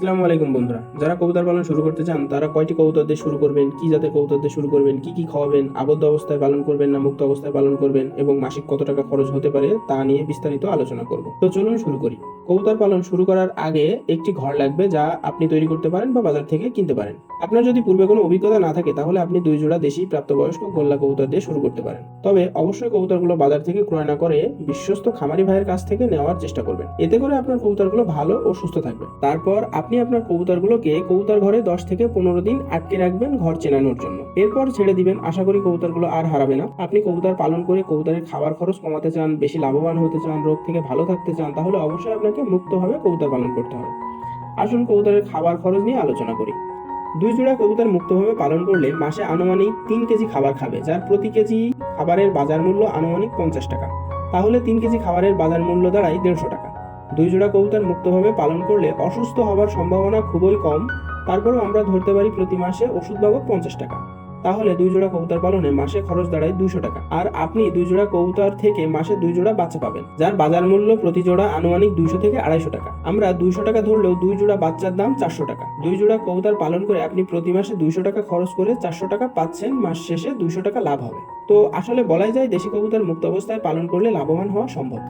আসসালামু আলাইকুম বন্ধুরা। যারা কবুতর পালন শুরু করতে চান, তারা কয়টি কবুতর দিয়ে শুরু করবেন, কি জাতের কবুতর দিয়ে শুরু করবেন, কি কি খাওয়াবেন, আবদ্ধ অবস্থায় পালন করবেন না মুক্ত অবস্থায় পালন করবেন এবং মাসিক কত টাকা খরচ হতে পারে তা নিয়ে বিস্তারিত আলোচনা করব। তো চলুন শুরু করি। কবুতর পালন শুরু করার আগে একটি ঘর লাগবে যা আপনি তৈরি করতে পারেন বা বাজার থেকে কিনতে পারেন। আপনার যদি পূর্বে কোনো অভিজ্ঞতা না থাকে, তাহলে আপনি দুই জোড়া দেশি প্রাপ্তবয়স্ক গোল্লা কবুতর দিয়ে শুরু করতে পারেন। তবে অবশ্যই কবুতরগুলো বাজার থেকে ক্রয় না করে বিশ্বস্ত খামারি ভাইয়ের কাছ থেকে নেওয়ার চেষ্টা করবেন। এতে করে আপনার কবুতরগুলো ভালো ও সুস্থ থাকবে। তারপর আপনি আপনার কবুতরগুলোকে কবুতর ঘরে দশ থেকে পনেরো দিন আটকে রাখবেন ঘর চেনানোর জন্য। এরপর ছেড়ে দিবেন, আশা করি কবুতরগুলো আর হারাবে না। আপনি কবুতর পালন করে কবুতরের খাবার খরচ কমাতে চান, বেশি লাভবান হতে চান, রোগ থেকে ভালো থাকতে চান, তাহলে অবশ্যই আপনাকে মুক্তভাবে কবুতর পালন করতে হবে। আসুন কবুতরের খাবার খরচ নিয়ে আলোচনা করি। দুই জোড়া কবুতর মুক্তভাবে পালন করলে মাসে আনুমানিক তিন কেজি খাবার খাবে, যার প্রতি কেজি খাবারের বাজার মূল্য আনুমানিক পঞ্চাশ টাকা। তাহলে তিন কেজি খাবারের বাজার মূল্য দাঁড়ায় দেড়শো টাকা। দুই জোড়া কবুতর মুক্তভাবে পালন করলে অসুস্থ হওয়ার সম্ভাবনা খুবই কম। তারপরেও আমরা ধরতে পারি প্রতি মাসে ওষুধ বাবদ পঞ্চাশ টাকা। তাহলে দুই জোড়া কবুতর পালনে মাসে খরচ দাঁড়ায় দুইশো টাকা। আর আপনি দুই জোড়া কবুতর থেকে মাসে দুই জোড়া বাচ্চা পাবেন, যার বাজার মূল্য প্রতি জোড়া আনুমানিক দুইশো থেকে আড়াইশো টাকা। আমরা দুইশো টাকা ধরলেও দুই জোড়া বাচ্চার দাম চারশো টাকা। দুই জোড়া কবুতর পালন করে আপনি প্রতি মাসে দুইশো টাকা খরচ করে চারশো টাকা পাচ্ছেন, মাস শেষে দুইশো টাকা লাভ হবে। তো আসলে বলাই যায় দেশি কবুতর মুক্ত অবস্থায় পালন করলে লাভবান হওয়া সম্ভব।